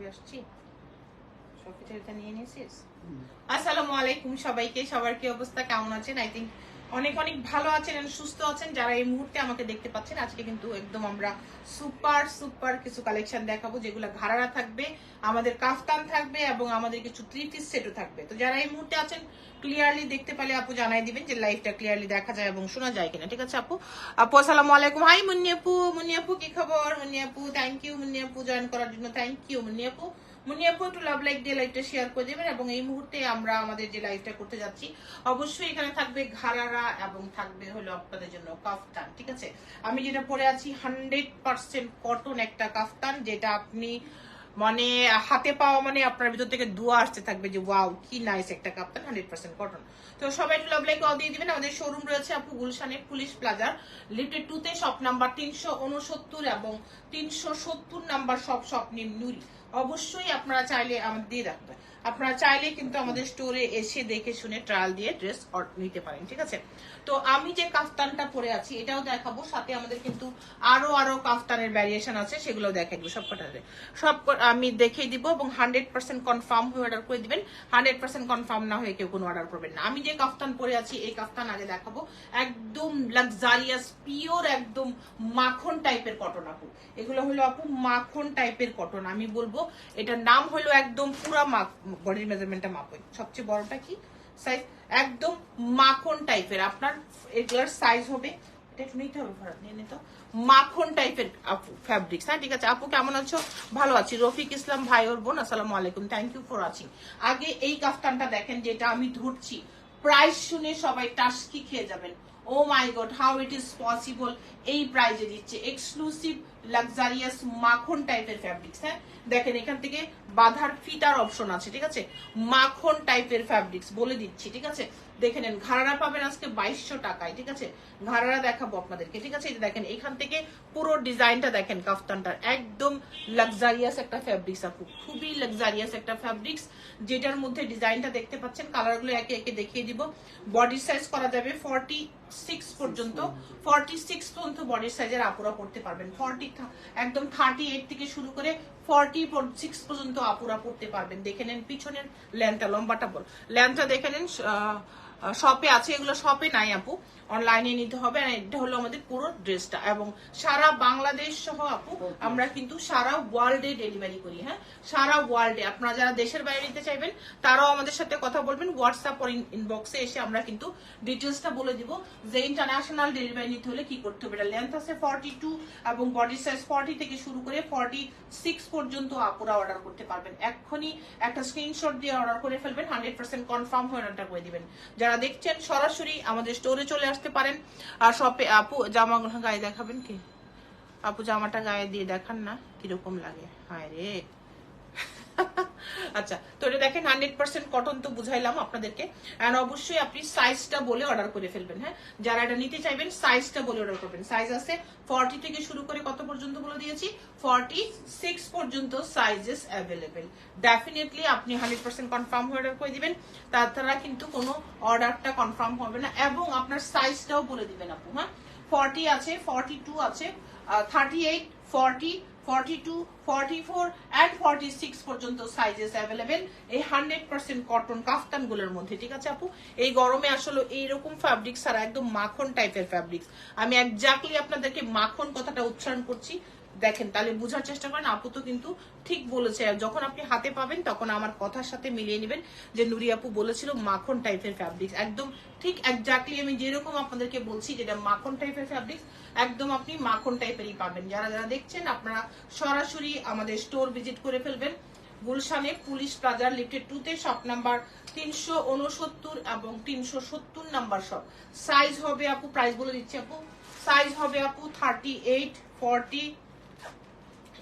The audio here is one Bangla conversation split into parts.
ছবি আসছি। এটা নিয়ে নিয়েছিস? আসসালামু আলাইকুম সবাইকে সবার কি অবস্থা? কেমন আছেন? আই থিঙ্ক অনেক অনেক ভালো আছেন সুস্থ আছেন যারা এই মুহূর্তে আমাকে দেখতে পাচ্ছেন। আজকে কিন্তু একদম আমরা সুপার সুপার কিছু কালেকশন দেখাবো যেগুলো ঘাড়ারা থাকবে, আমাদের কাফতান থাকবে এবং আমাদের কিছু থ্রি পিস সেটও থাকবে। তো যারা এই মুহূর্তে আছেন ক্লিয়ারলি দেখতে পেলে আপু জানাই দিবেন যে লাইভটা ক্লিয়ারলি দেখা যায় এবং শোনা যায় কিনা। ঠিক আছে আপু? আপু, আসসালামু আলাইকুম। হাই মুন্নিয়াপু মুন্নিয়াপু কি খবর? মুন্নিয়াপু থ্যাংক ইউ মুন্নিয়াপু জয়েন করার জন্য থ্যাংক ইউ মুন্নিয়াপু মুনিয়াপু একটু লাভ লাইক দিয়ে লাইভটা শেয়ার করে দেবেন এবং এই মুহূর্তে আমরা আমাদের যে লাইভটা করতে যাচ্ছি, অবশ্যই এখানে থাকবে ঘাড়ারা এবং থাকবে হলো আপনাদের জন্য কাফতান, ঠিক আছে? আমি যেটা পরে আছি হান্ড্রেড পার্সেন্ট কটন একটা কাফতান, যেটা আপনি মানে হাতে পাওয়া মানে আপনার ভিতর থেকে দোয়া আসতে থাকবে যে ওয়াও কি নাইস একটা কাপ্তান হান্ড্রেড পার্সেন্ট কটন তো সবাই একটু লাভ লাইক দিয়ে দিবেন। আমাদের শোরুম রয়েছে আপু গুলশানে, পুলিশ প্লাজার লিফটেড টু তে শপ নাম্বার তিনশো উনসত্তর এবং তিনশো সত্তর নাম্বার সব স্বপ্নের নুরি। অবশ্যই আপনারা চাইলে আমাদের দিয়ে রাখবেন আপনারা চাইলে কিন্তু আমাদের স্টোরে এসে দেখে শুনে ট্রায়াল দিয়ে ড্রেস নিতে পারেন, ঠিক আছে? তো আমি যে কাফতানটা পরে আছি, এটাও দেখাবো। সাথে আমাদের কিন্তু আরও আরও কাফতানের ভ্যারিয়েশন আছে সেগুলো দেখাই দিব সব কটাতে সব আমি দেখিয়ে দিব এবং হান্ড্রেড পার্সেন্ট কনফার্ম হয়ে অর্ডার করে দিবেন। হান্ড্রেড পার্সেন্ট কনফার্ম না হয়ে কেউ কোনো অর্ডার করবেন না। আমি যে কাফতান পরে আছি, এই কাফতান আগে দেখাবো। একদম লাক্সারিয়াস পিওর একদম মাখন টাইপের কটন আপু। এগুলো হলো আপু মাখন টাইপের কটন আমি বলব। এটার নাম হলো একদম পুরা বডির মেজারমেন্টটা মাপই। সবচেয়ে বড়টা কি? সাইজ একদম মাখন টাইপের আপনার এগুলোর সাইজ হবে, এটা হবে মাখন টাইপের হ্যাঁ ঠিক আছে। আপু, কেমন আছো? ভালো আছি। রফিক ইসলাম, ভাই ওর বোন, আসসালামু আলাইকুম। থ্যাংক ইউ আগে এই কাফতানটা দেখেন, যেটা আমি ধরছি, প্রাইস শুনে সবাই টাস্কি খেয়ে যাবেন। ও my god how it is possible এই প্রাইজে দিচ্ছে। এক্সক্লুসিভ লাক্সারিয়াস মাখন টাইপের ফ্যাব্রিক্স হ্যাঁ? দেখেন, এখান থেকে বাধার ফিটার অপশন আছে, ঠিক আছে? মাখন টাইপের ফ্যাব্রিক্স বলে দিচ্ছি, ঠিক আছে? দেখে নেন ঘাড়ারা পাবেন আজকে বাইশশো টাকায়, ঠিক আছে? ঘাড়ারা দেখাবো আপনাদেরকে, ঠিক আছে? যে দেখেন, এখান থেকে পুরো ডিজাইনটা দেখেন কাফতানটার, একদম লাক্সারিয়াস একটা ফ্যাব্রিক্স আপু, খুবই লাক্সারিয়াস একটা ফ্যাব্রিক্স যেটার মধ্যে ডিজাইনটা দেখতে পাচ্ছেন, কালারগুলো একে একে দেখিয়ে দিব। বডি সাইজ করা যাবে ফর্টি সিক্স পর্যন্ত ফর্টি সিক্স পর্যন্ত বডির সাইজের আপুরা পড়তে পারবেন। ফর্টি একদম থার্টি এইট থেকে শুরু করে ফর্টি সিক্স পর্যন্ত আপুরা পড়তে পারবেন। দেখে নেন পিছনের ল্যান্থটা লম্বাটা বল। ল্যান্থটা দেখে নেন শপে আছে এগুলো শপে নাই আপু। অনলাইনে নিতে হবে। আর এটা হলো আমাদের পুরো ড্রেসটা এবং সারা বাংলাদেশ সহ আপু আমরা কিন্তু সারা ওয়ার্ল্ডে ডেলিভারি করি হ্যাঁ? সারা ওয়ার্ল্ডে আপনারা যারা দেশের বাইরে নিতে চাইবেন তারাও আমাদের সাথে কথা বলবেন। হোয়াটসঅ্যাপ or ইনবক্সে এসে আমরা কিন্তু ডিটেলসটা বলে দিব। যে ইন্টারন্যাশনাল ডেলিভারি নিতে হলে কি করতে হবে? এটা লেন্থ আছে ফর্টি টু এবং বডি সাইজ ফর্টি থেকে শুরু করে ফর্টি সিক্স পর্যন্ত আপুরা অর্ডার করতে পারবেন। এক্ষুনি একটা স্ক্রিনশট দিয়ে অর্ডার করে ফেলবেন। হান্ড্রেড পার্সেন্ট কনফার্ম হয়ে অর্ডার করে দিবেন। যারা দেখছেন সরাসরি আমাদের স্টোরে চলে আসতে পারেন। আর সপে আপু জামা গায়ে দেখাবেন কি? আপু জামাটা গায়ে দিয়ে দেখান না, কীরকম লাগে। হায় রে। আচ্ছা তো এটা দেখেন হান্ড্রেড পার্সেন্ট কটন তো বুঝাইলাম আপনাদেরকে। অ্যান্ড অবশ্যই আপনি সাইজটা বলে অর্ডার করে ফেলবেন হ্যাঁ? যারা এটা নিতে চাইবেন সাইজটা বলে অর্ডার করবেন। সাইজ আছে ফর্টি থেকে শুরু করে কত পর্যন্ত বলে দিয়েছি? ফর্টি সিক্স পর্যন্ত সাইজেস অ্যাভেলেবেল ডেফিনেটলি আপনি হান্ড্রেড পার্সেন্ট কনফার্ম হয়ে অর্ডার করে দিবেন। তাছাড়া কিন্তু কোনো অর্ডারটা কনফার্ম হবে না। এবং আপনার সাইজটাও বলে দিবেন আপু হ্যাঁ? ফর্টি আছে ফর্টি টু আছে থার্টি এইট ফর্টি অ্যান্ড পর্যন্ত সাইজেস অ্যাভেলেবেল এই হান্ড্রেড পার্সেন্ট কটন মধ্যে, ঠিক আছে আপু? এই গরমে আসলে এইরকম একদম মাখন টাইপের ফ্যাব্রিক্স আমি একজাক্টলি আপনাদেরকে মাখন কথাটা উচ্চারণ করছি। দেখেন, তাহলে বোঝার চেষ্টা করেন, আপু তো কিন্তু ঠিক বলেছে। যখন আপনি হাতে পাবেন, তখন আমার কথার সাথে মিলিয়ে নেবেন। যে নুরি আপু বলেছিল মাখন টাইপের ফ্যাব্রিক্স একদম ঠিক একজাক্টলি আমি যেরকম আপনাদেরকে বলছি, যেটা মাখন টাইপের ফ্যাব্রিক্স একদম আপনি মাখন টাইপেরই পাবেন। যারা যারা দেখছেন, আপনারা সরাসরি আমাদের স্টোর ভিজিট করে ফেলবেন। গুলশানে পুলিশ প্লাজার লিফটেড টু তে শপ নাম্বার তিনশো উনসত্তর এবং তিনশো সত্তর নাম্বার শপ সাইজ হবে আপু প্রাইস বলে দিচ্ছি আপু। সাইজ হবে আপু thirty eight forty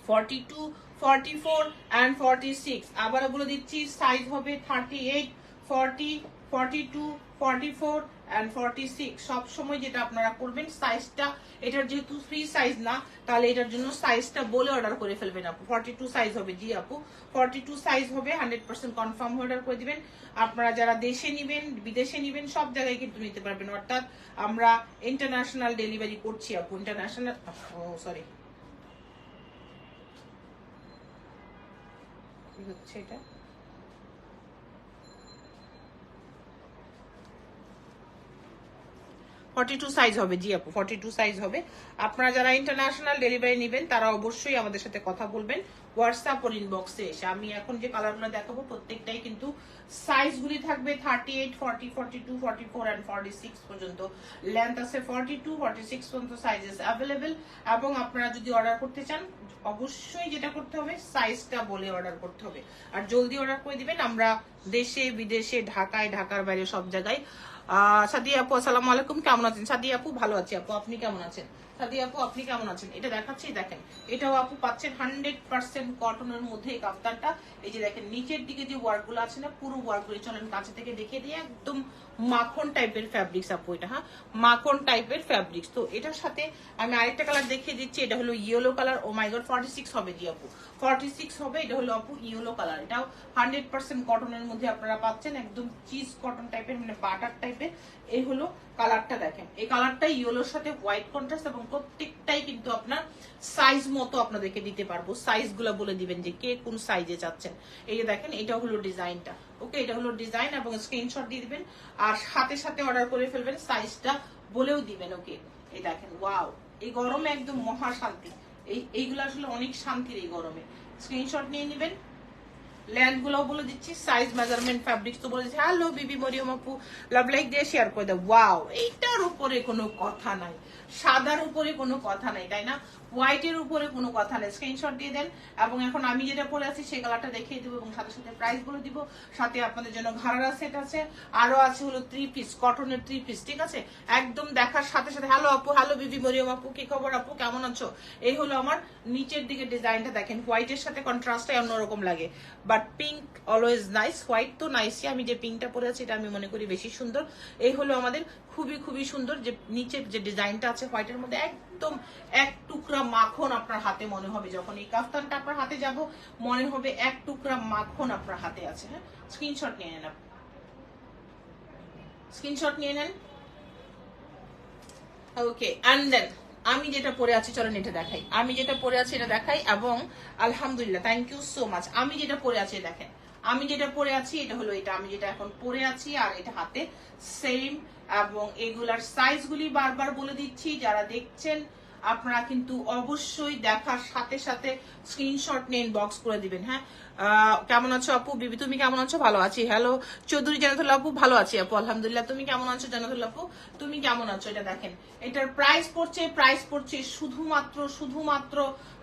forty two forty four and forty six আবার বলে দিচ্ছি সাইজ হবে thirty eight forty forty two forty four and forty six সবসময় যেটা আপনারা করবেন সাইজটা এটার যেহেতু ফ্রি সাইজ না, তাহলে এটার জন্য সাইজটা বলে অর্ডার করে ফেলবেন আপু। ফর্টি টু সাইজ হবে, জি আপু। ফর্টি টু সাইজ হবে হান্ড্রেড পার্সেন্ট কনফার্ম অর্ডার করে দিবেন। আপনারা যারা দেশে নিবেন, বিদেশে নিবেন, সব জায়গায় কিন্তু নিতে পারবেন। অর্থাৎ আমরা ইন্টারন্যাশনাল ডেলিভারি করছি আপু। ইন্টারন্যাশনাল সরি হচ্ছে এটা। ফর্টি টু সাইজ হবে জি আপু ফর্টি টু সাইজ হবে। আপনারা যারা ইন্টারন্যাশনাল ডেলিভারি নেবেন, তারা অবশ্যই আমাদের সাথে কথা বলবেন। হোয়াটসঅ্যাপ ওর ইনবক্সে এসে। আমি এখন যে কালারগুলো দেখাবো, প্রত্যেকটাই কিন্তু সাইজগুলি থাকবে thirty eight forty forty two forty four and forty six পর্যন্ত। লেন্থ আছে ফর্টি টু ফর্টি সিক্স পর্যন্ত সাইজেস অ্যাভেলেবেল এবং আপনারা যদি অর্ডার করতে চান, অবশ্যই যেটা করতে হবে সাইজটা বলে অর্ডার করতে হবে। আর জলদি অর্ডার করে দিবেন, আমরা দেশে, বিদেশে, ঢাকায়, ঢাকার বাইরে সব জায়গায় সাদিয়া আপু, আসসালামু আলাইকুম। কেমন আছেন? সাদিয়া আপু, ভালো আছি আপু। আপনি কেমন আছেন? সাদিয়া আপু, আপনি কেমন আছেন? এটা দেখাচ্ছি দেখেন। এটাও আপু পাচ্ছেন হান্ড্রেড পার্সেন্ট কটনের মধ্যে এই কাপ্তানটা। এই যে দেখেন, নিচের দিকে যে ওয়ার্কগুলো আছে না, পুরো ওয়ার্কগুলো চলেন কাছে থেকে দেখিয়ে দিয়ে একদম মাখন টাইপের ফ্যাব্রিক্স আপু এটা হ্যাঁ? মাখন টাইপের ফ্যাব্রিক্স তো এটার সাথে আমি আরেকটা কালার দেখিয়ে দিচ্ছি, এটা হলো yellow colour oh my god forty six হবে জি আপু। ফর্টি সিক্স হবে, এটা হলো আপু ইয়েলো কালার এটাও হান্ড্রেড পার্সেন্ট কটনের মধ্যে আপনারা পাচ্ছেন, একদম চিজ কটন টাইপের মানে বাটার টাইপের এই হলো কালারটা দেখেন। এই কালারটা ইয়েলোর সাথে হোয়াইট কন্ট্রাস্ট এবং প্রত্যেকটাই কিন্তু আপনার সাইজ মতো আপনাদেরকে দিতে পারব। সাইজগুলো বলে দিবেন যে কে কোন সাইজে চাচ্ছেন। এই যে দেখেন এটা হলো ডিজাইনটা ওকে, এটা হলো ডিজাইন এবং স্ক্রিনশট দিয়ে দিবেন আর সাথে সাথে অর্ডার করে ফেলবেন সাইজটা বলেও দিবেন, ওকে। এই দেখেন ওয়াও এই গরমে একদম মহা শান্তি এই, এইগুলো আসলে অনেক শান্তির এই গরমে। স্ক্রিনশট নিয়ে নেবেন। গুলো বলে দিচ্ছি সাইজ মেজারমেন্ট ফ্যাব্রিক্স তো বলে দিচ্ছি। হ্যালো বিবি মরিয়ম আপু লাভ লাইক দিয়ে শেয়ার করে দাও। ওয়াও এইটার উপরে কোনো কথা নাই। সাদার উপরে কোনো কথা নাই, তাই না? হোয়াইটের উপরে কোনো কথা নেই। স্ক্রিনশট দিয়ে দেন এবং এখন আমি যেটা পরে আছি, সেই কালারটা দেখিয়ে দেবো এবং সাথে সাথে প্রাইস বলে দিব। সাথে আপনাদের জন্য ঘাড়া সেট আছে। আরও আছে হলো থ্রি পিস কটনের থ্রি পিস ঠিক আছে? একদম দেখার সাথে সাথে হ্যালো আপু হ্যালো বিবি, মরিয়ম আপু, কি খবর আপু? কেমন আছো? এই হলো আমার নিচের দিকে ডিজাইনটা দেখেন। হোয়াইটের সাথে কন্ট্রাস্টটাই অন্যরকম লাগে। But pink always nice white তো নাইসই আমি যে পিঙ্কটা পরে আছি, এটা আমি মনে করি বেশি সুন্দর। এই হলো আমাদের খুবই খুবই সুন্দর যে নিচের যে ডিজাইনটা আছে হোয়াইটের মধ্যে একদম এক টুকরা মাখন আপনার হাতে মনে হবে। যখন এই কাফতানটা আপনার হাতে যাব, মনে হবে এক টুকরা মাখন আপনার হাতে আছে। হ্যাঁ? স্ক্রিনশট নিয়ে নেন স্ক্রিনশট নিয়ে নেন। ওকে অ্যান্ড দেন আমি যেটা পরে আছি, চলেন এটা দেখাই। আমি যেটা পরে আছি, এটা দেখাই এবং আলহামদুলিল্লাহ থ্যাংক ইউ সো মাচ আমি যেটা পরে আছি দেখেন। আমি যেটা পরে আছি, এটা হলো এটা। আমি যেটা এখন পরে আছি, আর এটা হাতে সেম এবং এগুলার সাইজগুলি বারবার বলে দিচ্ছি, যারা দেখছেন, আপনারা কিন্তু অবশ্যই দেখার সাথে সাথে স্ক্রিনশট নিয়ে বক্স করে দিবেন হ্যাঁ? কেমন আছো আপু? বিবি, তুমি কেমন আছো? ভালো আছি। হ্যালো চৌধুরী জানাতুল্লাহ আপু, ভালো আছি আপু, আলহামদুলিল্লাহ। তুমি কেমন আছো জানাতুল্লাহ আপু? তুমি কেমন আছো? এটা দেখেন, এটার প্রাইস পড়ছে প্রাইস পড়ছে শুধুমাত্র শুধুমাত্র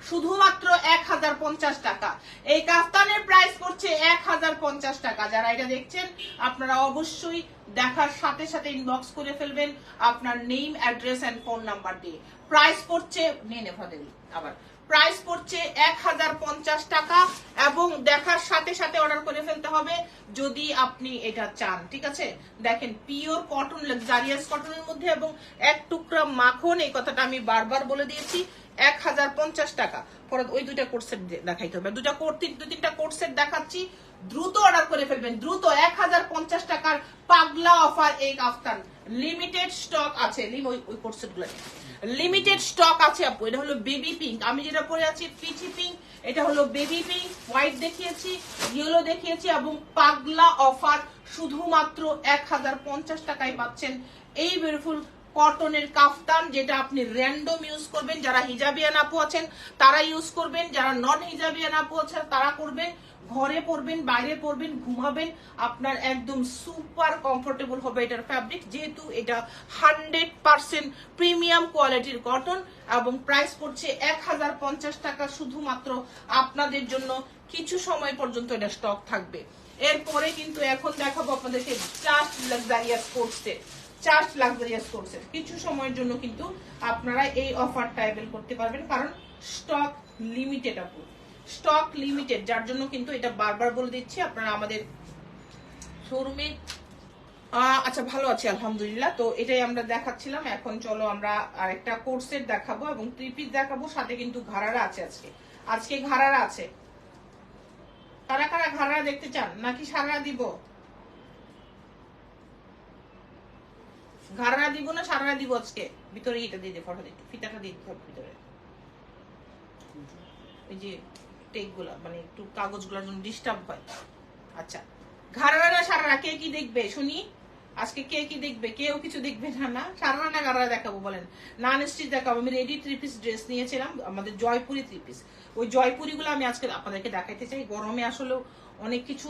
শুধুমাত্র এক হাজার পঞ্চাশ টাকা। এই কাফতানের প্রাইস পড়ছে এক হাজার পঞ্চাশ টাকা। যারা এটা দেখছেন, আপনারা অবশ্যই দেখার সাথে সাথে ইনবক্স করে ফেলবেন আপনার name address and phone number দিয়ে। প্রাইস পড়ছে, নিয়ে নে ফাদেলি আবার। প্রাইস পড়ছে এক হাজার পঞ্চাশ টাকা এবং দেখার সাথে সাথে অর্ডার করে ফেলতে হবে যদি আপনি এটা চান, ঠিক আছে? দেখেন পিওর কটন লাক্সারিয়াস কটনের মধ্যে এবং এক টুকরা মাখন, এই কথাটা আমি বারবার বলে দিয়েছি, এক হাজার পঞ্চাশ টাকা। পরে ওই দুইটা কোর্সের দেখাইতে হবে। দুটা কোর্ট তিন দু তিনটা কোর্সের দেখাচ্ছি। দ্রুত অর্ডার করে ফেলবেন। দ্রুত এক হাজার পঞ্চাশ টাকার পাগলা অফার এই কাফতান। লিমিটেড স্টক আছে। ওই গুলো লিমিটেড স্টক আছে আপু। এটা হলো বেবি পিঙ্ক আমি যেটা পরে আছি পিচি পিঙ্ক এটা হলো বেবি পিঙ্ক হোয়াইট দেখিয়েছি ইয়েলো দেখিয়েছি এবং পাগলা অফার শুধুমাত্র এক হাজার পঞ্চাশ টাকায় পাচ্ছেন এই বিউটিফুল কটনের কাফতান, যেটা আপনি র্যান্ডম ইউজ করবেন। যারা হিজাবিয়ান আপু আছেন, তারা ইউজ করবেন। যারা নন হিজাবিয়ান আপু আছেন, তারা করবেন। ঘরে পরবেন, বাইরে পরবেন, ঘুমাবেন, আপনার একদম সুপার কমফোর্টেবল হবে এটার ফ্যাব্রিক যেহেতু এটা হান্ড্রেড পার্সেন্ট প্রিমিয়াম কোয়ালিটির কটন এবং প্রাইস পড়ছে এক হাজার পঞ্চাশ টাকা শুধুমাত্র আপনাদের জন্য কিছু সময় পর্যন্ত এটা স্টক থাকবে। এরপরে কিন্তু এখন দেখাবো আপনাদেরকে জাস্ট লাক্সারিয়াস কোর্সের চার্জ লাক্সারিয়াস কোর্সের কিছু সময়ের জন্য কিন্তু আপনারা এই অফারটা অ্যাভেল করতে পারবেন, কারণ স্টক লিমিটেড আপু স্টক লিমিটেড, যার জন্য কিন্তু এটা বারবার বলে দিচ্ছি, আপনারা আমাদের শোরুমে আচ্ছা ভালো আছি, আলহামদুলিল্লাহ। তো এটাই আমরা দেখাচ্ছিলাম, এখন চলো আমরা আরেকটা কোর্সের দেখাবো এবং থ্রি পিস দেখাবো, সাথে কিন্তু ঘাড়ারা আছে আজকে। আজকে ঘাড়ারা আছে। কারা কারা ঘাড়ারা দেখতে চান? নাকি সারা দিব? ঘাড়া দিব না সারা দিব আজকে? ভিতরে এটা দিয়ে দে ফটো দিতে ফিতাটা দিয়ে দিতে হবে ভিতরে। ওই যে মানে একটু জন্য ডিস্টার্ব হয়। আচ্ছা সারারা, কে কি দেখবে? শুনি, আজকে কে কি দেখবে? কেউ কিছু দেখবে না না? সারারা না গাড়া দেখাবো, বলেন। নান স্টিচ দেখাবো। আমি রেডি থ্রি পিস ড্রেস নিয়েছিলাম, আমাদের জয়পুরি থ্রি পিস ওই জয়পুরি গুলো আমি আজকে আপনাদেরকে দেখাইতে চাই। গরমে আসলে অনেক কিছু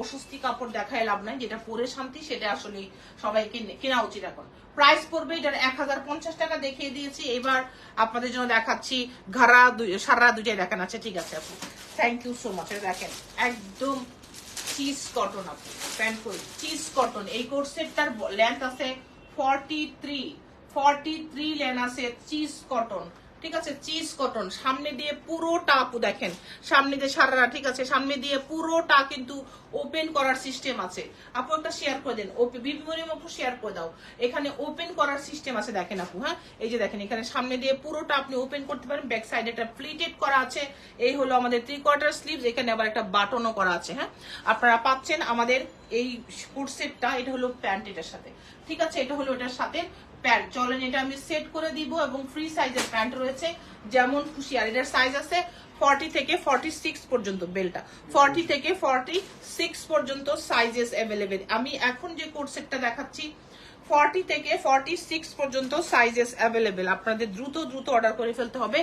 অস্বস্তি কাপড় দেখায় লাভ নাই, যেটা পরে শান্তি, সেটা আসলে সবাইকে কেনা উচিত এখন। প্রাইস পড়বে, এটার এক হাজার পঞ্চাশ টাকা দেখিয়ে দিয়েছি। এবার আপনাদের জন্য দেখাচ্ছি, ঘাড়া সারা দুইটাই দেখান। আছে ঠিক আছে আপু। থ্যাংক ইউ সো মাচ দেখেন, একদম চিজ কটন আপু। প্যান্ট করি চিজ কটন এই কোর্সেটটার লেন্থ আছে forty three forty three lane আছে চিজ কটন ঠিক আছে চিজ কটন সামনে দিয়ে পুরোটা আপু দেখেন। সামনে দিয়ে সারারা, ঠিক আছে, সামনে দিয়ে পুরোটা কিন্তু ওপেন করার সিস্টেম আছে। আপু একটা শেয়ার করে দেন। বিপমরিম আপু শেয়ার করে দাও। এখানে ওপেন করার সিস্টেম আছে, দেখেন আপু হ্যাঁ? এই যে দেখেন, এখানে সামনে দিয়ে পুরোটা আপনি ওপেন করতে পারেন। ব্যাক সাইডে একটা প্লিটেড করা আছে। এই হলো আমাদের থ্রি কোয়ার্টার স্লিভস এখানে আবার একটা বাটনও করা আছে হ্যাঁ? আপনারা পাচ্ছেন আমাদের এই কোট সেটটা এটা হলো প্যান্ট এটার সাথে। ঠিক আছে, এটা হলো এটার সাথে। প্যান্ট। চলেন, এটা আমি সেট করে দিব এবং ফ্রি সাইজের প্যান্ট রয়েছে। যেমন খুশি আর এটার সাইজ আছে ফর্টি থেকে ফর্টি সিক্স পর্যন্ত বেলটা। ফর্টি থেকে ফর্টি সিক্স পর্যন্ত সাইজেস অ্যাভেলেবেল আমি এখন যে কোট সেটটা দেখাচ্ছি ফর্টি থেকে ফর্টি সিক্স পর্যন্ত সাইজেস অ্যাভেলেবেল আপনাদের দ্রুত দ্রুত অর্ডার করে ফেলতে হবে।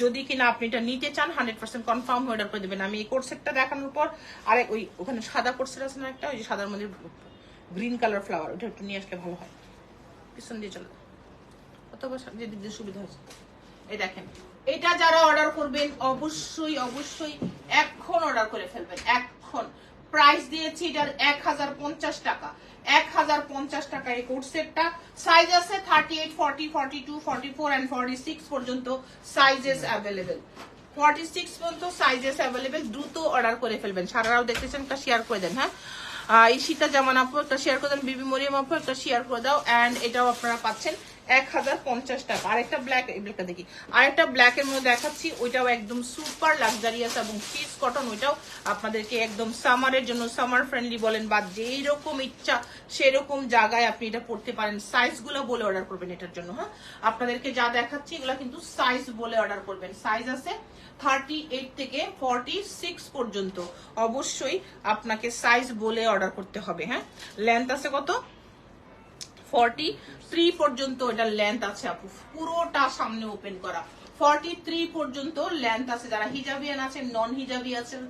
যদি কিনা আপনি এটা নিতে চান হান্ড্রেড পার্সেন্ট কনফার্ম হয়ে অর্ডার করে দেবেন। আমি এই কোট সেটটা দেখানোর পর আর ওই ওখানে সাদা কোট সেট আছে না একটা? ওই যে সাদার মধ্যে গ্রিন কালার ফ্লাওয়ার ওটা একটু নিয়ে আসলে ভালো হয়। পিছন দিয়ে চলো। অথবা যেদিক সুবিধা হয়েছে। এই দেখেন, এটা যারা অর্ডার করবেন, অবশ্যই অবশ্যই এখন অর্ডার করে ফেলবেন, এখন। প্রাইস দিয়েছি এটার এক হাজার পঞ্চাশ টাকা। এক হাজার পঞ্চাশ টাকা এই কোট সেটটা সাইজ আছে thirty eight forty forty two forty four and forty six পর্যন্ত সাইজেস অ্যাভেলেবেল ফর্টি সিক্স পর্যন্ত সাইজেস অ্যাভেলেবেল দ্রুত অর্ডার করে ফেলবেন। সারারাও দেখতেছেন একটা শেয়ার করে দেন হ্যাঁ? আহ, এই শীতা জামান আপু একটা শেয়ার করে দেন বিবি মরিয়াম আপু একটা শেয়ার করে দাও অ্যান্ড এটাও আপনারা পাচ্ছেন এক হাজার পঞ্চাশ টাকা। আরেকটা ব্ল্যাক এই ব্ল্যাকটা দেখি। আরেকটা ব্ল্যাক এর মধ্যে দেখাচ্ছি ওইটাও একদম সুপার লাক্সারিয়াস এবং চিজ কটন ওইটাও আপনাদেরকে একদম সামারের জন্য সামার ফ্রেন্ডলি বলেন বা যেই রকম ইচ্ছা সেরকম জায়গায় আপনি এটা পড়তে পারেন। সাইজগুলো বলে অর্ডার করবেন এটার জন্য হ্যাঁ? আপনাদেরকে যা দেখাচ্ছি এগুলো কিন্তু সাইজ বলে অর্ডার করবেন। সাইজ আছে থার্টি এইট থেকে ফর্টি সিক্স পর্যন্ত অবশ্যই আপনাকে সাইজ বলে অর্ডার করতে হবে হ্যাঁ? লেন্থ আছে কত? ফর্টি থ্রি পর্যন্ত এটা লেন্থ আছে আপু। পুরোটা সামনে ওপেন করা। ফর্টি থ্রি পর্যন্ত লেন্থ আছে। যারা হিজাবিয়ান আছেন নন হিজাবি আছেন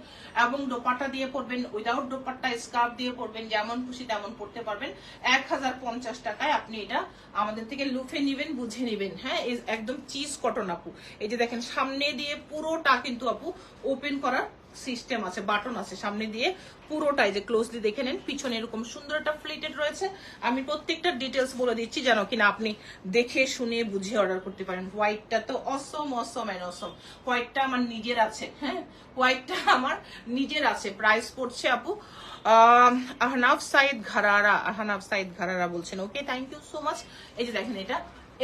এবং দোপাট্টা দিয়ে পড়বেন উইদাউট দোপাট্টা স্কার্ফ দিয়ে পড়বেন যেমন খুশি তেমন পড়তে পারবেন। এক হাজার পঞ্চাশ টাকায় আপনি এটা আমাদের থেকে লুফে নিবেন, বুঝে নিবেন। হ্যাঁ একদম চিজ কটন আপু। এই যে দেখেন, সামনে দিয়ে পুরোটা কিন্তু আপু ওপেন করার সিস্টেম আছে বাটন আছে সামনে দিয়ে পুরোটাই যে ক্লোজলি দেখে নেন পিছনে এরকম সুন্দর একটা প্লেটেড রয়েছে। আমি প্রত্যেকটা ডিটেলস বলে দিচ্ছি যেন কিনা আপনি দেখে শুনে বুঝে অর্ডার করতে পারেন। হোয়াইটটা তো অসম অসম অ্যান্ড অসম হোয়াইটটা আমার নিজের আছে হ্যাঁ? হোয়াইটটা আমার নিজের আছে। প্রাইস পড়ছে আপু আহ, আহনাফ সাইদ ঘারারা আহনাফ সাইদ ঘারারা বলছেন। Okay thank you so much এই যে দেখেন এটা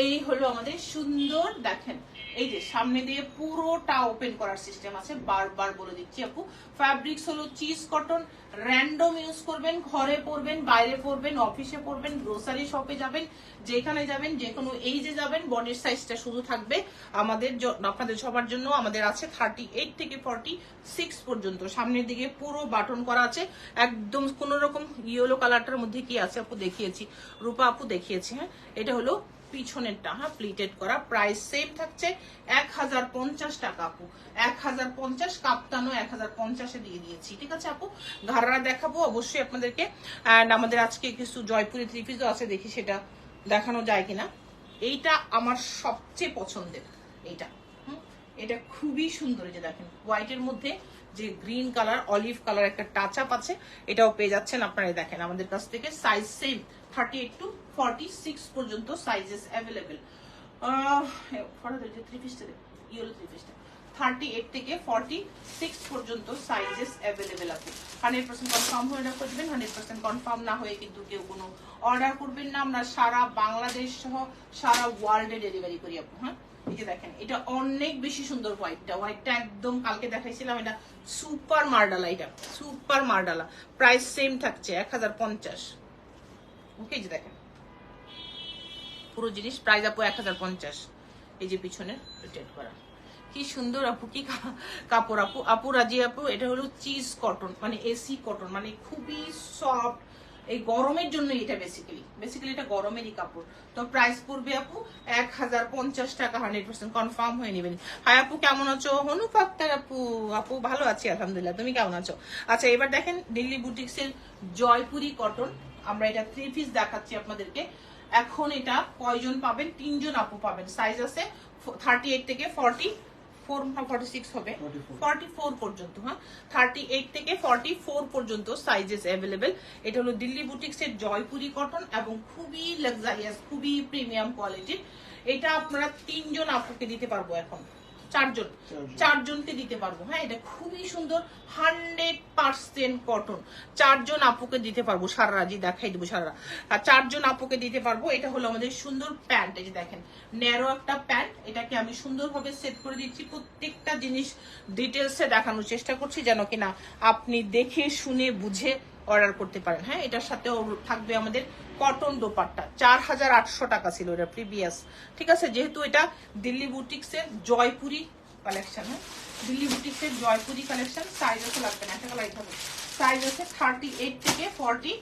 এই হলো আমাদের সুন্দর দেখেন। এই যে সামনে দিয়ে পুরোটা ওপেন করার সিস্টেম আছে, বারবার বলে দিচ্ছি আপু। ফ্যাব্রিক্স হলো চিজ কটন র্যান্ডম ইউজ করবেন, ঘরে পরবেন, বাইরে পরবেন অফিসে পরবেন গ্রোসারি শপে যাবেন, যেখানে যাবেন, যে কোনো এই যে যাবেন বডির সাইজটা শুধু থাকবে আমাদের আপনাদের সবার জন্য। আমাদের আছে থার্টি এইট থেকে ফর্টি সিক্স পর্যন্ত। সামনের দিকে পুরো বাটন করা আছে। একদম কোন রকম ইয়েলো কালারটার মধ্যে কি আছে আপু দেখিয়েছি। রূপা আপু দেখিয়েছি হ্যাঁ? এটা হলো পিছনেরটা হ্যাঁ প্লিটেড করা। প্রাইস সেম থাকছে এক হাজার পঞ্চাশ টাকা আপু। এক হাজার পঞ্চাশ কাপ্তানো এক হাজার পঞ্চাশে দিয়ে দিয়েছি, ঠিক আছে আপু? ঘাড়া দেখাবো, অবশ্যই আপনাদেরকে। অ্যান্ড আমাদের আজকে কিছু জয়পুরি থ্রি পিসও আছে, দেখি সেটা দেখানো যায় কিনা। এইটা আমার সবচেয়ে পছন্দের, এইটা। এটা খুবই সুন্দর যে দেখেন হোয়াইটের মধ্যে যে গ্রিন কালার অলিভ কালার একটা টাচ আপ আছে, এটাও পেয়ে যাচ্ছেন আপনারা দেখেন, আমাদের কাছ থেকে size same thirty eight to forty six পর্যন্ত sizes available three three thirty eight থেকে ফর্টি সিক্স পর্যন্ত সাইজেস অ্যাভেলেবেল আছে। পার্সেন্ট কনফার্ম হয়ে পার্সেন্ট কনফার্ম না হয়ে কিন্তু কেউ কোনো অর্ডার করবেন না। আমরা সারা সারা ওয়ার্ল্ডে ডেলিভারি করি আপু হ্যাঁ? দেখেন, এটা অনেক বেশি সুন্দর হোয়াইটটা হোয়াইটটা একদম কালকে দেখাইছিলাম, এটা সুপার মার্ডালা, এটা সুপার মার্ডালা। প্রাইস সেম থাকছে, এক হাজার পঞ্চাশ। ওকে এই যে দেখেন। পুরো জিনিস প্রাইস আপু এক হাজার পঞ্চাশ। এই যে পিছনে রিটেল করা। কি সুন্দর আপু, কি কাপড় আপু। আপু রাজি আপু, এটা হলো চিজ কটন মানে এসি কটন মানে খুবই সফট এই গরমের জন্য এটা বেসিক্যালি বেসিক্যালি এটা গরমেরই কাপড়। তো প্রাইস পড়বে আপু এক হাজার পঞ্চাশ টাকা হান্ড্রেড পার্সেন্ট কনফার্ম হয়ে নেবেন। হাই আপু, কেমন আছো? হনুক আক্তার আপু। আপু ভালো আছি, আলহামদুলিল্লাহ। তুমি কেমন আছো? আচ্ছা এবার দেখেন দিল্লি বুটিক্সের জয়পুরি কটন আমরা এটা থ্রি পিস দেখাচ্ছি আপনাদেরকে। এখন এটা কয়জন পাবেন? তিনজন আপু পাবেন। সাইজ আছে থার্টি এইট থেকে ফর্টি ফোর ফর্টি সিক্স হবে। 44 ফর্টি ফোর পর্যন্ত হ্যাঁ? থার্টি এইট থেকে ফর্টি ফোর পর্যন্ত সাইজেস অ্যাভেলেবেল এটা হলো দিল্লি বুটিক্সের জয়পুরি কটন এবং খুবই লাক্সারিয়াস খুবই প্রিমিয়াম কোয়ালিটির এটা আপনারা তিনজন আপুকে দিতে পারব এখন। চারজন। চারজন। চারজনকে দিতে পারব। হ্যাঁ এটা খুবই সুন্দর। Hundred percent cotton. চারজন আপুকে দিতে পারব। সারা জি দেখাই দেবো সারা আর চারজন আপুকে দিতে পারব। এটা হলো আমাদের সুন্দর প্যান্ট। এই যে দেখেন ন্যারো একটা প্যান্ট। এটাকে আমি সুন্দরভাবে সেট করে দিচ্ছি। প্রত্যেকটা জিনিস ডিটেলসে দেখানোর চেষ্টা করছি যেন কিনা আপনি দেখে শুনে বুঝে অর্ডার করতে পারেন। হ্যাঁ এটার সাথে থাকবে আমাদের কটন দোপাট্টা। চার হাজার আটশো টাকা ছিল এটা প্রিভিয়াস ঠিক আছে, যেহেতু এটা দিল্লি বুটিক্সের জয়পুরি কালেকশন হ্যাঁ? দিল্লি বুটিক্সের জয়পুরি কালেকশন সাইজ আছে, লাগবে না, একটা লাইট হবে। সাইজ আছে থার্টি এইট থেকে ফর্টি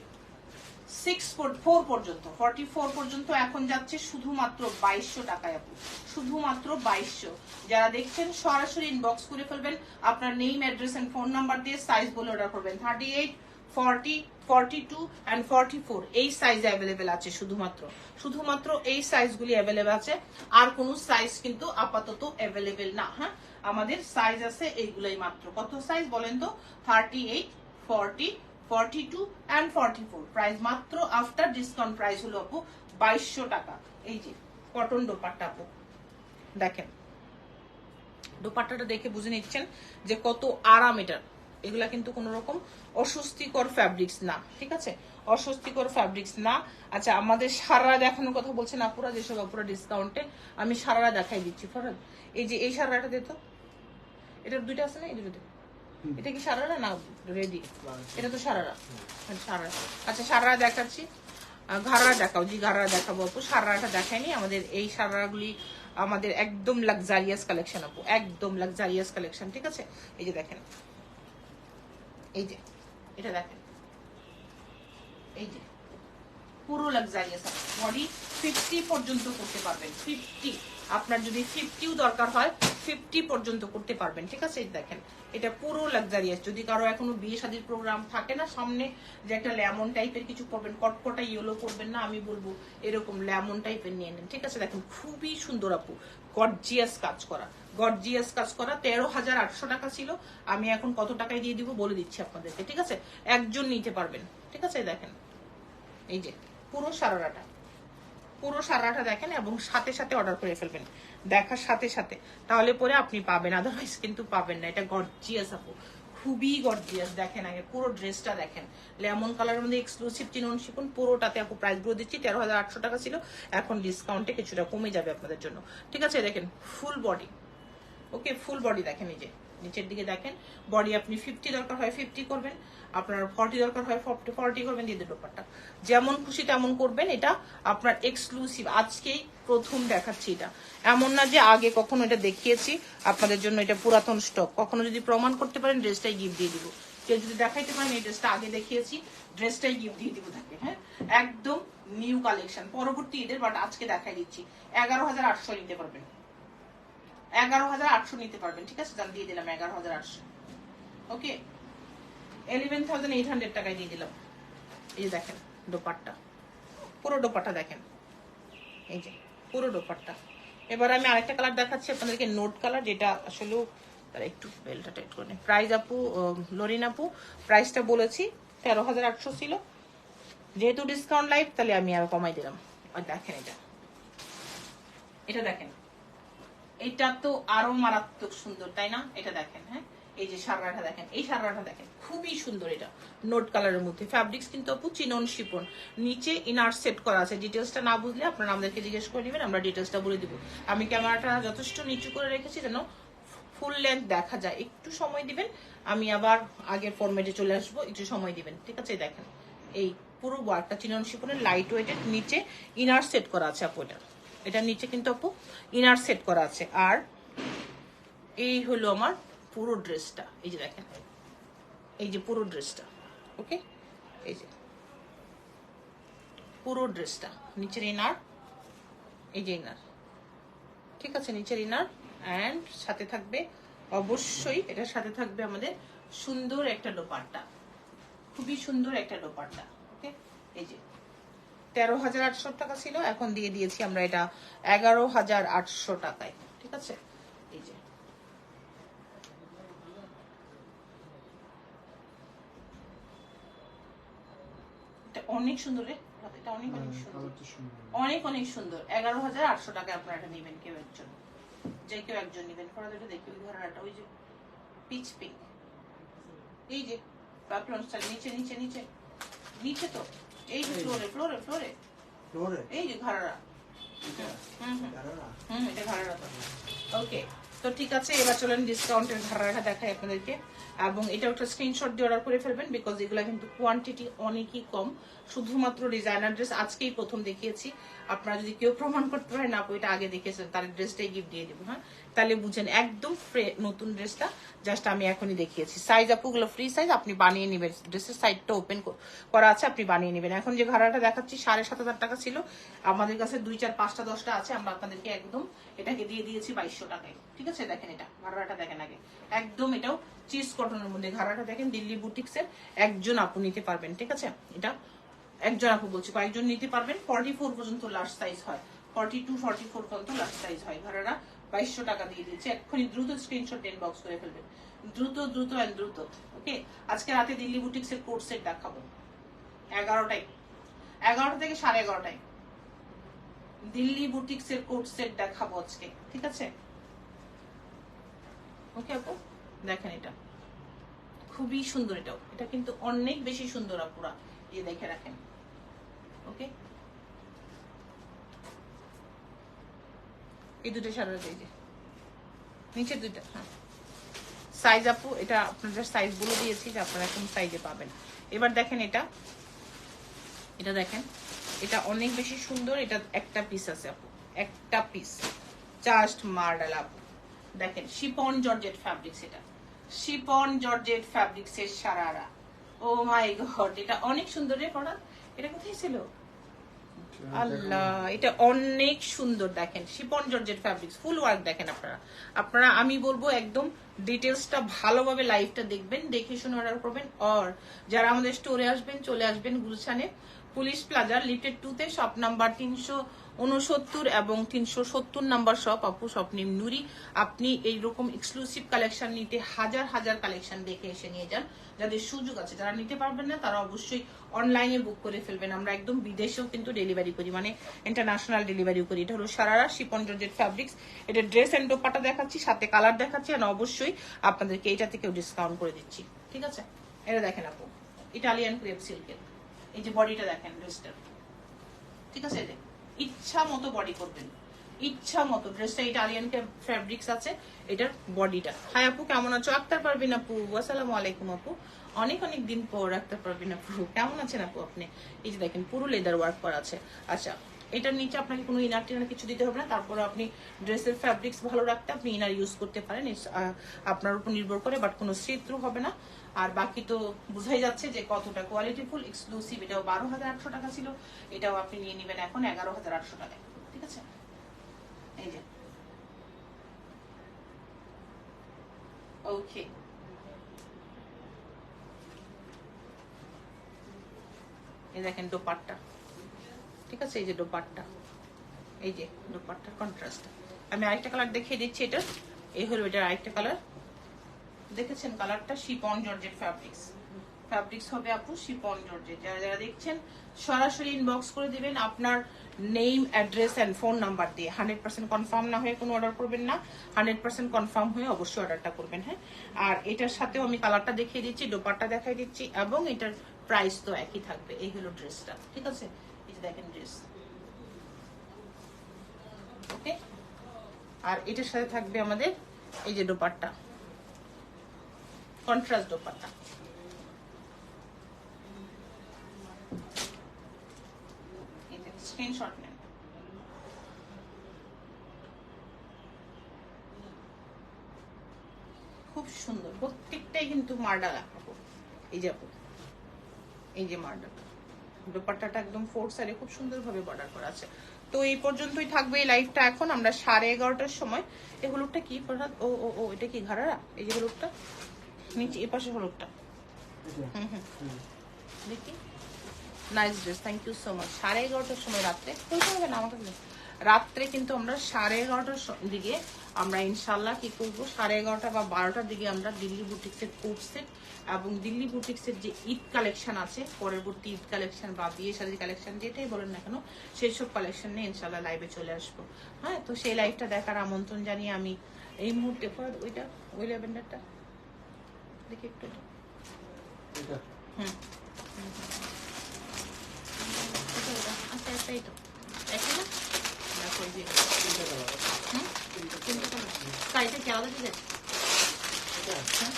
সিক্স ফোর পর্যন্ত। ফর্টি ফোর পর্যন্ত এখন যাচ্ছে শুধুমাত্র বাইশশো টাকায় আপু। শুধুমাত্র বাইশশো। যারা দেখছেন, সরাসরি ইনবক্স করে ফেলবেন। আপনার name address and phone number দিয়ে সাইজ বলে অর্ডার করবেন। Thirty eight forty forty two and এই সাইজ অ্যাভেলেবেল আছে শুধুমাত্র। শুধুমাত্র এই সাইজগুলি অ্যাভেলেবেল আছে। আর কোনো সাইজ কিন্তু আপাতত অ্যাভেলেবেল না হ্যাঁ? আমাদের সাইজ আছে এইগুলাই মাত্র। কত সাইজ বলেন তো? Thirty eight forty forty two and forty four price মাত্র আফটার ডিসকাউন্ট প্রাইস হলো আপু বাইশশো টাকা। এই যে কটন দোপাট্টা আপু। দেখেন, দোপাট্টাটা দেখে বুঝে নিচ্ছেন যে কত আরাম এটার। এগুলা কিন্তু কোন রকম অস্বস্তিকর ফ্যাব্রিক্স না ঠিক আছে? অস্বস্তিকর ফ্যাব্রিক্স না। আচ্ছা আমাদের সারা দেখানোর কথা বলছেন আপুরা যেসব আপুরা ডিসকাউন্টে আমি সারারা দেখাই দিচ্ছি। ফরাদ এই যে এই সারাটা দিত এটার দুইটা আছে না এই দুটো এটা কি সারারা না রেডি এটা তো সারারা। হ্যাঁ, সারারা। আচ্ছা সারারা দেখাচ্ছি। ঘাড়া দেখাও জি ঘাড়া দেখাবো আপু। সারারাটা দেখাইনি। আমাদের এই সারারাগুলি আমাদের একদম লাক্সারিয়াস কালেকশন আপু। একদম লাক্সারিয়াস কালেকশন ঠিক আছে? এই যে দেখেন। এই যে এটা দেখেন। এই যে, পুরো লাক্সারিয়াস বডি ফিফটি পর্যন্ত করতে পারবেন ফিফটি আপনার যদি ফিফটিও দরকার হয় ফিফটি পর্যন্ত করতে পারবেন, ঠিক আছে? দেখেন, এটা পুরো লাক্সারিয়াস যদি কারও এখনও বিয়ে শাদীর প্রোগ্রাম থাকে না, সামনে যে একটা লেমন টাইপের কিছু করবেন, কটকটা ইয়েলো করবেন না, আমি বলব এরকম লেমন টাইপের নিয়ে নেন, ঠিক আছে? দেখেন, খুবই সুন্দর আপু। গর্জিয়াস কাজ করা। গর্জিয়াস কাজ করা, তেরো হাজার আটশো টাকা ছিল। আমি এখন কত টাকায় দিয়ে দিব বলে দিচ্ছি আপনাদেরকে, ঠিক আছে? একজন নিতে পারবেন, ঠিক আছে? দেখেন, এই যে, পুরো সারাটা। পুরো সারাটা দেখেন এবং সাথে সাথে অর্ডার করে ফেলবেন। দেখার সাথে সাথে। তাহলে পরে আপনি পাবেন আদারওয়াইজ কিন্তু পাবেন না। এটা গর্জিয়াস আপু। খুবই গর্জিয়াস দেখেন আগে, পুরো ড্রেসটা দেখেন। লেমন কালারের মধ্যে এক্সক্লুসিভ চিনন শিখুন পুরোটাতে এখন প্রাইসগুলো দিচ্ছি, তেরো হাজার আটশো টাকা ছিল। এখন ডিসকাউন্টে কিছুটা কমে যাবে আপনাদের জন্য। ঠিক আছে, দেখেন full body okay full body দেখেন নিজে নিচের দিকে দেখেন। বডি আপনি ফিফটি দরকার হয় ফিফটি করবেন। আপনার ফর্টি দরকার হয় ফর্টি করবেন দেবেন ব্যাপারটা যেমন খুশি তেমন করবেন, এটা আপনার এক্সক্লুসিভ আজকেই প্রথম দেখাচ্ছি এটা। এমন না যে আগে কখনো এটা দেখিয়েছি, আপনাদের জন্য এটা পুরাতন স্টক কখনো যদি প্রমাণ করতে পারেন ড্রেসটাই গিফট দিয়ে দিব। কেউ যদি দেখাইতে পারেন, এই ড্রেসটা আগে দেখিয়েছি ড্রেসটাই গিফট দিয়ে দিব থাকে হ্যাঁ? একদম নিউ কালেকশন পরবর্তী ঈদের বাট আজকে দেখাই দিচ্ছি। এগারো হাজার আটশো নিতে পারবেন। এগারো হাজার আটশো নিতে পারবেন, ঠিক আছে? দিয়ে দিলাম এগারো হাজার আটশো। Okay eleven thousand eight hundred টাকায় দিয়ে দিলাম। এই দেখেন দোপাট্টা। পুরো দোপাট্টা দেখেন। এই যে পুরো দোপাট্টা। এবার আমি আরেকটা কালার দেখাচ্ছি আপনাদেরকে। নোট কালার যেটা আসলে তারা একটু বেলটা টাইট করে প্রাইস আপু লরিন আপু প্রাইসটা বলেছি, তেরো হাজার আটশো ছিল। যেহেতু ডিসকাউন্ট লাইভ তাহলে আমি আর কমাই দিলাম। আর দেখেন এটা। এটা দেখেন। এটা তো আরও মারাত্মক সুন্দর, তাই না? এটা দেখেন হ্যাঁ? এই যে সারাটা দেখেন, এই সারাটা দেখেন, খুবই সুন্দর এটা। নোট কালারের মধ্যে। ফ্যাব্রিক্স কিন্তু আপু চিনন শিপন। নিচে ইনার সেট করা আছে। ডিটেলসটা না বুঝলে আপনারা আমাদেরকে জিজ্ঞেস করে নেবেন, আমরা ডিটেলসটা বলে দিব। আমি ক্যামেরাটা যথেষ্ট নিচু করে রেখেছি যেন ফুল লেন্থ দেখা যায়। একটু সময় দিবেন, আমি আবার আগের ফরম্যাটে চলে আসব, একটু সময় দিবেন। ঠিক আছে দেখেন। এই পুরো ওয়ার্কটা চিনন শিপনের লাইট ওয়েটের নিচে ইনার সেট করা আছে আপু এটা। এটার নিচে কিন্তু আপু ইনার সেট করা আছে। আর এই হলো আমার পুরো ড্রেসটা, এই যে দেখেন, এই যে পুরো ড্রেসটা, ওকে? এই যে, পুরো ড্রেসটা, নিচের ইনার, এই যে ইনার, ঠিক আছে? নিচের ইনার অ্যান্ড সাথে থাকবে, অবশ্যই এটার সাথে থাকবে আমাদের সুন্দর একটা দোপাট্টা খুবই সুন্দর একটা দোপাট্টা ওকে? এই যে, তেরো হাজার আটশো টাকা ছিল, এখন দিয়ে দিয়েছি আমরা এটা এগারো হাজার আটশো টাকায়, ঠিক আছে এই যে এটা অনেক সুন্দর রে এটা অনেক অনেক সুন্দর। অনেক অনেক সুন্দর। এগারো হাজার আটশো টাকা আপনারা এটা নেবেন কেউ একজন। যে কেউ একজন নেবেন। ফরাদ এটা দেখি ওই ঘরানাটা ওই যে পিচ পিঙ্ক এই যে প্যাপলন স্টাইল নিচে নিচে নিচে। নিচে তো? এই যে ফ্লোরে ফ্লোরে ফ্লোরে ফ্লোরে এই যে এটা? হুম হুম। এটা ঘরারা ওকে তো ঠিক আছে, এবার চলেন ডিসকাউন্টের ঘরারাটা দেখাই আপনাদেরকে। এবং এটা একটা স্ক্রিনশট দিয়ে অর্ডার করে ফেলবেন বিকজ এগুলা কিন্তু কোয়ান্টিটি অনেকই কম। শুধুমাত্র ডিজাইনার ড্রেস আজকেই প্রথম দেখিয়েছি। আপনারা যদি কেউ প্রমাণ করতে পারেন না এটা আগে দেখেছেন, তার ড্রেসটাই গিফট দিয়ে দেবো হ্যাঁ? তাহলে বুঝেন, একদম নতুন ড্রেসটা জাস্ট আমি এখনই দেখিয়েছি। সাইজ আপুগুলো ফ্রি সাইজ আপনি বানিয়ে নেবেন। ড্রেসের সাইডটা ওপেন করা আছে, আপনি বানিয়ে নেবেন। এখন যে ঘাড়াটা দেখাচ্ছি, সাড়ে সাত হাজার টাকা ছিল। আমাদের কাছে দুই চার পাঁচটা দশটা আছে, আমরা আপনাদেরকে একদম এটাকে দিয়ে দিয়েছি বাইশশো টাকায়। ঠিক আছে? দেখেন এটা, ভাড়াটা দেখেন আগে। একদম এটাও চিজ কটনের মধ্যে। ঘাড়াটা দেখেন, দিল্লি বুটিক্সের একজন আপু নিতে পারবেন। ঠিক আছে? এটা একজন আপু বলছি, কয়েকজন নিতে পারবেন। ফর্টি ফোর পর্যন্ত লার্জ সাইজ হয়। ফর্টি টু ফর্টি ফোর পর্যন্ত লার্জ সাইজ হয় ঘরেরা বাইশশো টাকা দিয়ে দিচ্ছে এক্ষুনি দ্রুত স্ক্রিনশট টেন বক্স করে ফেলবেন। দ্রুত দ্রুত অ্যান্ড দ্রুত ওকে আজকে রাতে দিল্লি বুটিক্স এর কোর্স সেট দেখাবো। এগারোটায়। এগারোটা থেকে সাড়ে এগারোটায়। দিল্লি বুটিক্স এর কোর্স সেট দেখাবো আজকে, ঠিক আছে? ওকে আপু? দেখেন এটা। খুবই সুন্দর এটাও। এটা কিন্তু অনেক বেশি সুন্দর আপুরা। এই দেখে রাখেন। ওকে এই দুটো সারা এই যে। নিচে দুইটা হ্যাঁ। সাইজ আপু, এটা আপনাদের সাইজ বলে দিয়েছি যে আপনারা কোন সাইজে পাবেন। এবার দেখেন এটা। এটা দেখেন। এটা অনেক বেশি সুন্দর, এটা একটা পিস আছে আপু। একটা পিস জাস্ট মার্ডাল আপু। দেখেন, শিপন জর্জেট ফ্যাব্রিক্স এটা। শিপন জর্জেট ফ্যাব্রিক্স এর সারারা। ও মাই গড এটা অনেক সুন্দর রে এটা কোথায় ছিল? আল্লাহ, এটা অনেক সুন্দর দেখেন। শিপন জর্জের ফ্যাব্রিক্স ফুল ওয়ার্ক দেখেন আপনারা। আপনারা, আমি বলব একদম ডিটেলসটা ভালোভাবে লাইভটা দেখবেন, দেখে শুনে অর্ডার করবেন। অর যারা আমাদের স্টোরে আসবেন, চলে আসবেন গুলশানে পুলিশ প্লাজা লিফটেড টুতে শপ নাম্বার তিনশো উনসত্তর এবং তিনশো সত্তর নাম্বার শপ আপু স্বপ্নিম নুরি আপনি এইরকম এক্সক্লুসিভ কালেকশন নিতে হাজার হাজার কালেকশন দেখে এসে নিয়ে যান, যাদের সুযোগ আছে যারা নিতে পারবেন না, তারা অবশ্যই অনলাইনে বুক করে ফেলবেন। আমরা একদম বিদেশেও কিন্তু ডেলিভারি করি মানে ইন্টারন্যাশনাল ডেলিভারি করি। এটা হলো সারারা শিপন জর্জেট ফ্যাব্রিক্স এটা ড্রেস অ্যান্ড দোপাটা দেখাচ্ছি, সাথে কালার দেখাচ্ছি, আর অবশ্যই আপনাদেরকে এটা থেকেও ডিসকাউন্ট করে দিচ্ছি। ঠিক আছে? এটা দেখেন আপু ইটালিয়ান ক্রেপ সিল্কের এই যে বডিটা দেখেন ড্রেসটার ঠিক আছে? এটা ইচ্ছা মতো বডি করবেন। ইচ্ছা মতো ড্রেসটা ইটালিয়ান ফ্যাব্রিক্স আছে, এটার বডিটা। হাই আপু, কেমন আছো? আক্তার পারবেন আপু, আসসালামু আলাইকুম আপু। অনেক অনেক দিন পর আক্তার পারবেন আপু। কেমন আছেন আপু আপনি? এই যে দেখেন, পুরো লেদার ওয়ার্ক করা আছে। আচ্ছা এটার নিচে আপনাকে কোনো ইনার টিনার কিছু দিতে হবে না। তারপর আপনি ড্রেসের ফ্যাব্রিক্স ভালো রাখতে আপনি ইনার ইউজ করতে পারেন। আপনার উপর নির্ভর করে বাট কোনো সিথ্রু হবে না। আর বাকি তো বোঝাই যাচ্ছে যে কতটা কোয়ালিটি ফুল এক্সক্লুসিভ এটাও বারো হাজার আটশো টাকা ছিল, এটাও আপনি নিয়ে নেবেন এখন এগারো হাজার আটশো টাকায়, ঠিক আছে? এই যে। ওকে এই দেখেন দোপাট্টা, ঠিক আছে? এই যে দোপাট্টা, এই যে দোপাট্টার কন্ট্রাস্ট আমি আরেকটা কালার দেখিয়ে দিচ্ছি এটা, এই হলো এটার আরেকটা কালার দেখেছেন কালারটা? শিপন জর্জেট ফ্যাব্রিক্স ফ্যাব্রিক্স হবে আপু শিপন জর্জেট যারা যারা দেখছেন, সরাসরি ইনবক্স করে দিবেন আপনার name address and phone number দিয়ে। হান্ড্রেড পার্সেন্ট কনফার্ম না হয়ে কোনো অর্ডার করবেন না। হান্ড্রেড পার্সেন্ট কনফার্ম হয়ে অবশ্যই অর্ডারটা করবেন হ্যাঁ? আর এটার সাথেও আমি কালারটা দেখিয়ে দিচ্ছি, দোপাট্টা দেখাই দিচ্ছি, এবং এটার প্রাইস তো একই থাকবে। এই হলো ড্রেসটা ঠিক আছে? এই যে দেখেন ড্রেস ওকে আর এটার সাথে থাকবে আমাদের এই যে দোপাট্টা। কন্ট্রাস্ট দোপাট্টা স্ক্রিনশট নেন। খুব সুন্দর, প্রত্যেকটাই কিন্তু মার্ডার এই যে এই যে মার্ডার। দোপাট্টাটা একদম ফোর সাইডে খুব সুন্দরভাবে বর্ডার করা আছে। তো এই পর্যন্তই থাকবে এই লাইভটা এখন। আমরা সাড়ে এগারোটার সময় এই হলুদটা কি ও ও ও, এটা কি ঘাড়ারা? এই যে হলুদটা? নিচে, এ পাশে হলুদটা। হুম হুম। দেখি। Nice dress thank you so much সাড়ে এগারোটার সময় রাত্রে। বলতে হবে না, আমাকে রাত্রে কিন্তু আমরা সাড়ে এগারোটার দিকে আমরা ইনশাল্লাহ কি করব? সাড়ে এগারোটা বা বারোটার দিকে আমরা দিল্লি বুটিক্সের কোট এবং দিল্লি বুটিক্সের যে ঈদ কালেকশন আছে, পরবর্তী ঈদ কালেকশন বা বিয়ে শাড়ির কালেকশন যেটাই বলেন না কেন, সেই সব কালেকশন নিয়ে ইনশাল্লাহ লাইভে চলে আসব। হ্যাঁ তো সেই লাইভটা দেখার আমন্ত্রণ জানিয়ে আমি এই মুহূর্তে ওইটা, ওই ল্যাভেন্ডারটা দেখি একটু। হুম। আচ্ছা আচ্ছা এই তো। না। কি আলাদা হ্যাঁ।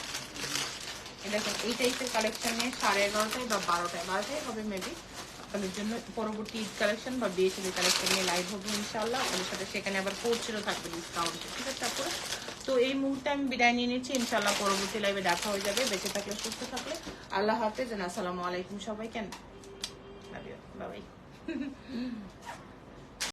দেখুন এই টাইপের কালেকশন সাড়ে এগারোটায় বা বারোটায় বারোটায় হবে মেবি আপনাদের জন্য পরবর্তী ঈদ কালেকশন বা বিয়ে কালেকশন নিয়ে লাইভ হবে ইনশাল্লাহ আপনাদের সাথে সেখানে আবার কোর্সেরও থাকবে ডিসকাউন্টে ঠিক আছে তারপরে তো এই মুহূর্তে আমি বিদায় নিয়ে নিচ্ছি। ইনশাল্লাহ পরবর্তী লাইভে দেখা হয়ে যাবে। বেঁচে থাকলে, সুস্থ থাকলে। আল্লাহ হাফেজ। আসসালামু আলাইকুম সবাই কেন বাবাই